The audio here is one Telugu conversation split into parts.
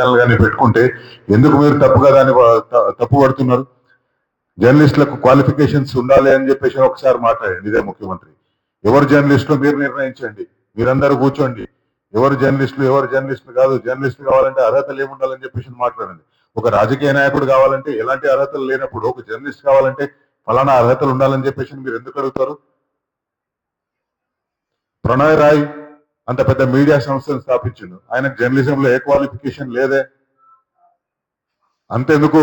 ఛానల్ కానీ పెట్టుకుంటే ఎందుకు మీరు తప్పుగా దాన్ని వా- తప్పు పడుతున్నారు? జర్నలిస్టులకు క్వాలిఫికేషన్స్ ఉండాలి అని చెప్పేసి ఒకసారి మాట్లాడండి ఇదే ముఖ్యమంత్రి. ఎవరు జర్నలిస్టులు మీరు నిర్ణయించండి మీరందరూ కూర్చోండి. ఎవరు జర్నలిస్టులు ఎవరు జర్నలిస్టులు కాదు జర్నలిస్టులు కావాలంటే అర్హతలు ఏముండాలని చెప్పేసి మాట్లాడండి. ఒక రాజకీయ నాయకుడు కావాలంటే ఎలాంటి అర్హతలు లేనప్పుడు ఒక జర్నలిస్ట్ కావాలంటే ఫలానా అర్హతలు ఉండాలని చెప్పేసి మీరు ఎందుకు అడుగుతారు? ప్రణయ్ రాయ్ అంత పెద్ద మీడియా సంస్థను స్థాపించిండు. ఆయన జర్నలిజంలో ఏ క్వాలిఫికేషన్ లేదే. అంతెందుకు?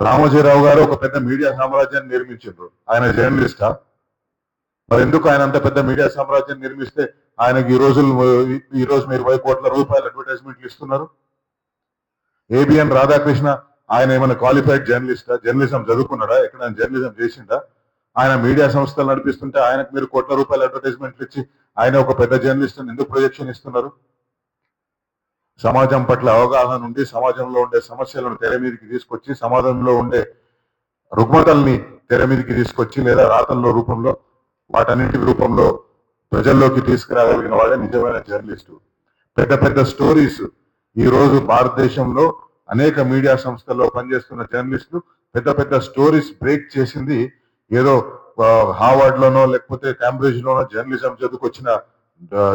రామోజీరావు గారు ఒక పెద్ద మీడియా సామ్రాజ్యాన్ని నిర్మించారు ఆయన జర్నలిస్టా? మరి ఎందుకు ఆయన అంత పెద్ద మీడియా సామ్రాజ్యం నిర్మిస్తే ఆయనకి ఈ రోజు ఈ రోజు మీరు ఇరవై కోట్ల రూపాయల అడ్వర్టైజ్మెంట్లు ఇస్తున్నారు? ఏబిఎన్ రాధాకృష్ణ ఆయన ఏమైనా క్వాలిఫైడ్ జర్నలిస్టా? జర్నలిజం చదువుకున్నాడా? ఎక్కడ జర్నలిజం చేసిండా? ఆయన మీడియా సంస్థలు నడిపిస్తుంటే ఆయనకు మీరు కోట్ల రూపాయల అడ్వర్టైజ్మెంట్లు ఇచ్చి ఆయన ఒక పెద్ద జర్నలిస్ట్ ఎందుకు ప్రొజెక్షన్ ఇస్తున్నారు? సమాజం పట్ల అవగాహన నుండి సమాజంలో ఉండే సమస్యలను తెర మీదకి తీసుకొచ్చి సమాజంలో ఉండే రుగ్మతల్ని తెర మీదకి తీసుకొచ్చి లేదా రాతల్లో రూపంలో వాటన్నింటి రూపంలో ప్రజల్లోకి తీసుకురాగలిగిన వాడే నిజమైన జర్నలిస్టు పెద్ద పెద్ద స్టోరీస్ ఈ రోజు భారతదేశంలో అనేక మీడియా సంస్థల్లో పనిచేస్తున్న జర్నలిస్టులు పెద్ద పెద్ద స్టోరీస్ బ్రేక్ చేసింది ఏదో హార్వర్డ్ లోనో లేకపోతే కేంబ్రిడ్జ్ లోనో జర్నలిజం చదువుకొచ్చిన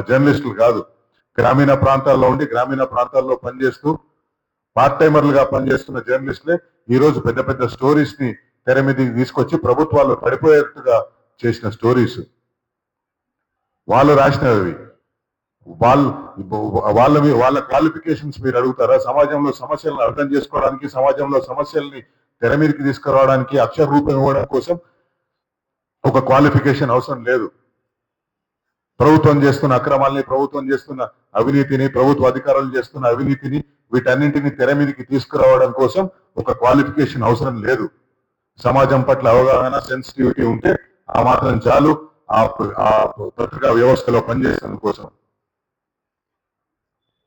జర్నలిస్టులు కాదు. గ్రామీణ ప్రాంతాల్లో ఉండి గ్రామీణ ప్రాంతాల్లో పనిచేస్తూ పార్ట్ టైమర్లుగా పనిచేస్తున్న జర్నలిస్టులే ఈ రోజు పెద్ద పెద్ద స్టోరీస్ని తెర మీదకి తీసుకొచ్చి ప్రభుత్వాలు పడిపోయేట్టుగా చేసిన స్టోరీస్. వాళ్ళు రాసినవి వాళ్ళు వాళ్ళ వాళ్ళ క్వాలిఫికేషన్స్ మీరు అడుగుతారా? సమాజంలో సమస్యలను అర్థం చేసుకోవడానికి సమాజంలో సమస్యల్ని తెర మీదకి తీసుకురావడానికి అక్షర రూపం ఇవ్వడం కోసం ఒక క్వాలిఫికేషన్ అవసరం లేదు. ప్రభుత్వం చేస్తున్న అక్రమాలని ప్రభుత్వం చేస్తున్న అవినీతిని ప్రభుత్వ అధికారులు చేస్తున్న అవినీతిని వీటన్నింటిని తెర మీదకి తీసుకురావడం కోసం ఒక క్వాలిఫికేషన్ అవసరం లేదు. సమాజం పట్ల అవగాహన సెన్సిటివిటీ ఉంటే ఆ మాత్రం చాలు. ఆ పత్రికా వ్యవస్థలో పనిచేసేందుకు కోసం.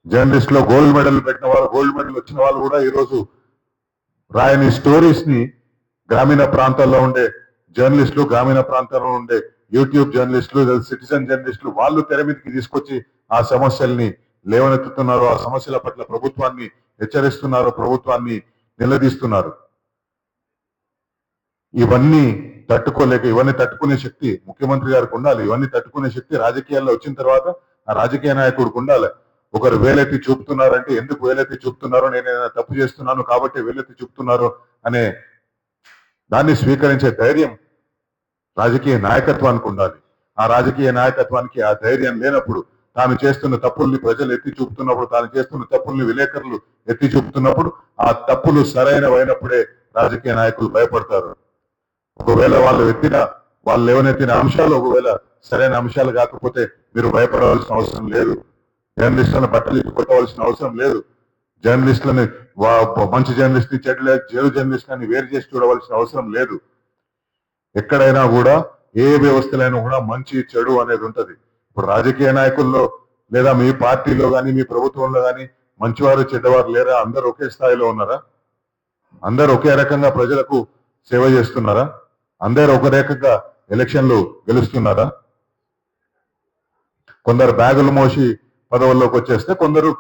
జర్నలిస్ట్లో గోల్డ్ మెడల్ పెట్టిన వాళ్ళు గోల్డ్ మెడల్ వచ్చిన వాళ్ళు కూడా ఈ రోజు రాయని స్టోరీస్ని గ్రామీణ ప్రాంతాల్లో ఉండే జర్నలిస్టులు గ్రామీణ ప్రాంతాల్లో ఉండే యూట్యూబ్ జర్నలిస్టులు సిటిజన్ జర్నలిస్టులు వాళ్ళు తెర మీదకి తీసుకొచ్చి ఆ సమస్యల్ని లేవనెత్తుతున్నారు ఆ సమస్యల పట్ల ప్రభుత్వాన్ని హెచ్చరిస్తున్నారు ప్రభుత్వాన్ని నిలదీస్తున్నారు. ఇవన్నీ తట్టుకోలేక ఇవన్నీ తట్టుకునే శక్తి ముఖ్యమంత్రి గారికి ఉండాలి. ఇవన్నీ తట్టుకునే శక్తి రాజకీయాల్లో వచ్చిన తర్వాత ఆ రాజకీయ నాయకుడికి ఉండాలి. ఒకరు వేలెత్తి చూపుతున్నారంటే ఎందుకు వేలెత్తి చూపుతున్నారో? నేను తప్పు చేస్తున్నాను కాబట్టి వేలెత్తి చూపుతున్నారు అనే దాన్ని స్వీకరించే ధైర్యం రాజకీయ నాయకత్వానికి ఉండాలి. ఆ రాజకీయ నాయకత్వానికి ఆ ధైర్యం లేనప్పుడు తాను చేస్తున్న తప్పుల్ని ప్రజలు ఎత్తి చూపుతున్నప్పుడు తాను చేస్తున్న తప్పుల్ని విలేకరులు ఎత్తి చూపుతున్నప్పుడు ఆ తప్పులు సరైనవైనప్పుడే రాజకీయ నాయకులు భయపడతారు. ఒకవేళ వాళ్ళు ఎత్తిన వాళ్ళు లేవనెత్తిన అంశాలు ఒకవేళ సరైన అంశాలు కాకపోతే మీరు భయపడవలసిన అవసరం లేదు. జర్నలిస్టులను బట్టలు కొట్టవలసిన అవసరం లేదు. జర్నలిస్టులని మంచి జర్నలిస్ట్ చెడు జర్నలిస్ట్ అని వేరు చేసి చూడవలసిన అవసరం లేదు. ఎక్కడైనా కూడా ఏ వ్యవస్థలైనా కూడా మంచి చెడు అనేది ఉంటది. ఇప్పుడు రాజకీయ నాయకుల్లో లేదా మీ పార్టీలో కానీ మీ ప్రభుత్వంలో కానీ మంచివారు చెడ్డవారు లేరా? అందరు ఒకే స్థాయిలో ఉన్నారా? అందరు ఒకే రకంగా ప్రజలకు సేవ చేస్తున్నారా? అందరు ఒక రకంగా ఎలక్షన్లు గెలుస్తున్నారా? కొందరు బ్యాగులు మోసి పదవుల్లోకి వచ్చేస్తే కొందరు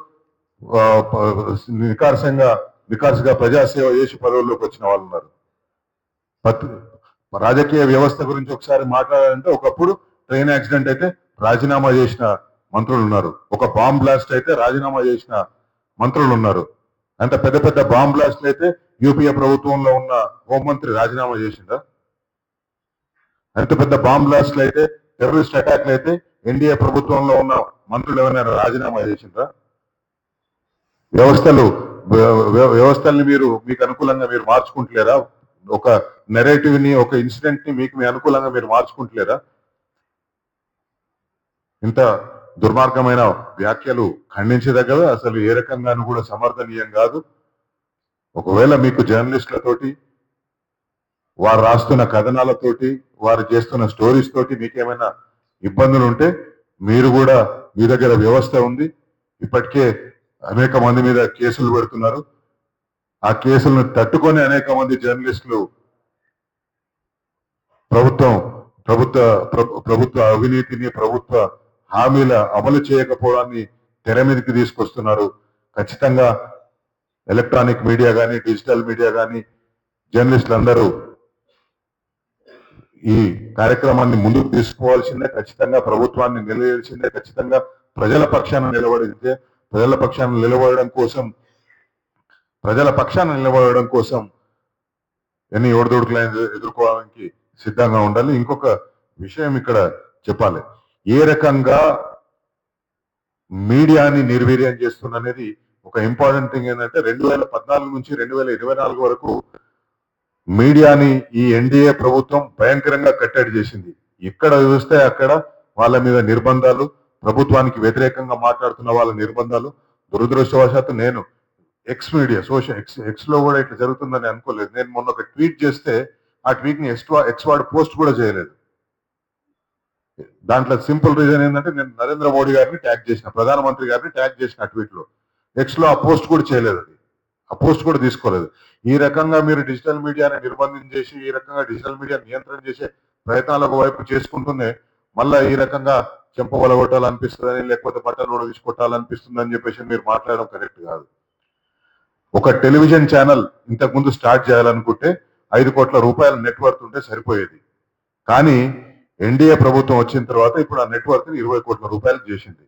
నికార్సంగా నికార్సుగా ప్రజాసేవ చేసి పదవుల్లోకి వచ్చిన వాళ్ళు ఉన్నారు. రాజకీయ వ్యవస్థ గురించి ఒకసారి మాట్లాడాలంటే ఒకప్పుడు ట్రైన్ యాక్సిడెంట్ అయితే రాజీనామా చేసిన మంత్రులు ఉన్నారు. ఒక బాంబ్ బ్లాస్ట్ అయితే రాజీనామా చేసిన మంత్రులు ఉన్నారు. అంత పెద్ద పెద్ద బాంబ్ బ్లాస్ట్లు అయితే యూపీఏ ప్రభుత్వంలో ఉన్న హోంమంత్రి రాజీనామా చేసిందా అంత పెద్ద బాంబ్ బ్లాస్ట్లు అయితే టెర్రరిస్ట్ అటాక్లు అయితే ఎన్డీఏ ప్రభుత్వంలో ఉన్న మంత్రులు ఎవరైనా రాజీనామా చేసిండ్రా? వ్యవస్థలు వ్యవస్థల్ని మీరు మీకు అనుకూలంగా మీరు మార్చుకుంటలేరా? ఒక నెరేటివ్ని ఒక ఇన్సిడెంట్ని మీకు మీ అనుకూలంగా మీరు మార్చుకుంటలేరా? ఇంత దుర్మార్గమైన వ్యాఖ్యలు ఖండించదగ్గవే అసలు ఏ రకంగానూ కూడా సమర్థనీయం కాదు. ఒకవేళ మీకు జర్నలిస్టులతోటి వారు రాస్తున్న కథనాలతోటి వారు చేస్తున్న స్టోరీస్ తోటి మీకేమైనా ఇబ్బందులు ఉంటే మీరు కూడా మీ దగ్గర వ్యవస్థ ఉంది. ఇప్పటికే అనేక మంది మీద కేసులు పెడుతున్నారు. ఆ కేసులను తట్టుకొని అనేక మంది జర్నలిస్టులు ప్రభుత్వం ప్రభుత్వ ప్రభుత్వ అవినీతిని ప్రభుత్వ హామీల అమలు చేయకపోవడాన్ని తెర మీదకి తీసుకొస్తున్నారు. ఖచ్చితంగా ఎలక్ట్రానిక్ మీడియా కానీ డిజిటల్ మీడియా కానీ జర్నలిస్టులు అందరూ ఈ కార్యక్రమాన్ని ముందుకు తీసుకోవాల్సిందే ఖచ్చితంగా ప్రభుత్వాన్ని నిలవేయాల్సిందే ఖచ్చితంగా ప్రజల పక్షాన నిలబడితే ప్రజల పక్షాన్ని నిలబడడం కోసం ప్రజల పక్షాన్ని నిలబడడం కోసం ఎన్ని ఒడిదొడుకులైనా ఎదుర్కోవడానికి సిద్ధంగా ఉండాలి. ఇంకొక విషయం ఇక్కడ చెప్పాలి. ఏ రకంగా మీడియాని నిర్వీర్యం చేస్తుందనేది ఒక ఇంపార్టెంట్ థింగ్ ఏంటంటే రెండు వేల పద్నాలుగు నుంచి రెండు వేల ఇరవై నాలుగు వరకు మీడియాని ఈ ఎన్డీఏ ప్రభుత్వం భయంకరంగా కట్టడి చేసింది. ఎక్కడ చూస్తే అక్కడ వాళ్ళ మీద నిర్బంధాలు ప్రభుత్వానికి వ్యతిరేకంగా మాట్లాడుతున్న వాళ్ళ నిర్బంధాలు దురదృష్టవశాత్తు నేను ఎక్స్ మీడియా సోషల్ ఎక్స్ ఎక్స్లో కూడా ఇట్లా జరుగుతుందని అనుకోలేదు. నేను మొన్న ఒక ట్వీట్ చేస్తే ఆ ట్వీట్ని ఎక్స్ వాడు పోస్ట్ కూడా చేయలేదు. దాంట్లో సింపుల్ రీజన్ ఏంటంటే నేను నరేంద్ర మోడీ గారిని ట్యాగ్ చేసిన ప్రధానమంత్రి గారిని ట్యాగ్ చేసిన ట్వీట్లో. ఎక్స్లో ఆ పోస్ట్ కూడా చేయలేదు అది. ఆ పోస్ట్ కూడా తీసుకోలేదు. ఈ రకంగా మీరు డిజిటల్ మీడియాని నిర్బంధం చేసి ఈ రకంగా డిజిటల్ మీడియా నియంత్రణ చేసే ప్రయత్నాలు వైపు చేసుకుంటూనే మళ్ళా ఈ రకంగా చెంప వలగొట్టాలనిపిస్తుందని లేకపోతే బట్టలు కూడా కొట్టాలనిపిస్తుంది అని చెప్పేసి మీరు మాట్లాడడం కరెక్ట్ కాదు. ఒక టెలివిజన్ ఛానల్ ఇంతకు ముందు స్టార్ట్ చేయాలనుకుంటే ఐదు కోట్ల రూపాయల నెట్వర్క్ ఉంటే సరిపోయేది. కానీ ఎన్డీఏ ప్రభుత్వం వచ్చిన తర్వాత ఇప్పుడు ఆ నెట్వర్క్ని ఇరవై కోట్ల రూపాయలు చేసింది.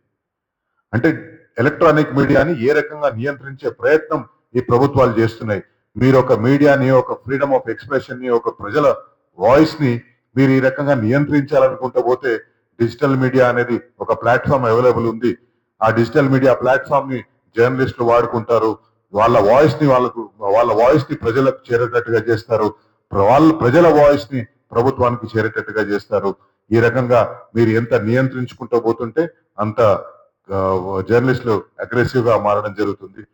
అంటే ఎలక్ట్రానిక్ మీడియాని ఏ రకంగా నియంత్రించే ప్రయత్నం ఈ ప్రభుత్వాలు చేస్తున్నాయి. మీరు ఒక మీడియాని ఒక ఫ్రీడమ్ ఆఫ్ ఎక్స్ప్రెషన్ని ఒక ప్రజల వాయిస్ని మీరు ఈ రకంగా నియంత్రించాలనుకుంటూ పోతే డిజిటల్ మీడియా అనేది ఒక ప్లాట్ఫామ్ అవైలబుల్ ఉంది. ఆ డిజిటల్ మీడియా ప్లాట్ఫామ్ని జర్నలిస్టులు వాడుకుంటారు. వాళ్ళ వాయిస్ని వాళ్ళకు వాళ్ళ వాయిస్ని ప్రజలకు చేరేటట్టుగా చేస్తారు. ప్ర- వాళ్ళ ప్రజల వాయిస్ని ప్రభుత్వానికి చేరేటట్టుగా చేస్తారు. ఈ రకంగా మీరు ఎంత నియంత్రించుకుంటూ పోతుంటే అంత జర్నలిస్టులు అగ్రెసివ్గా మారడం జరుగుతుంది.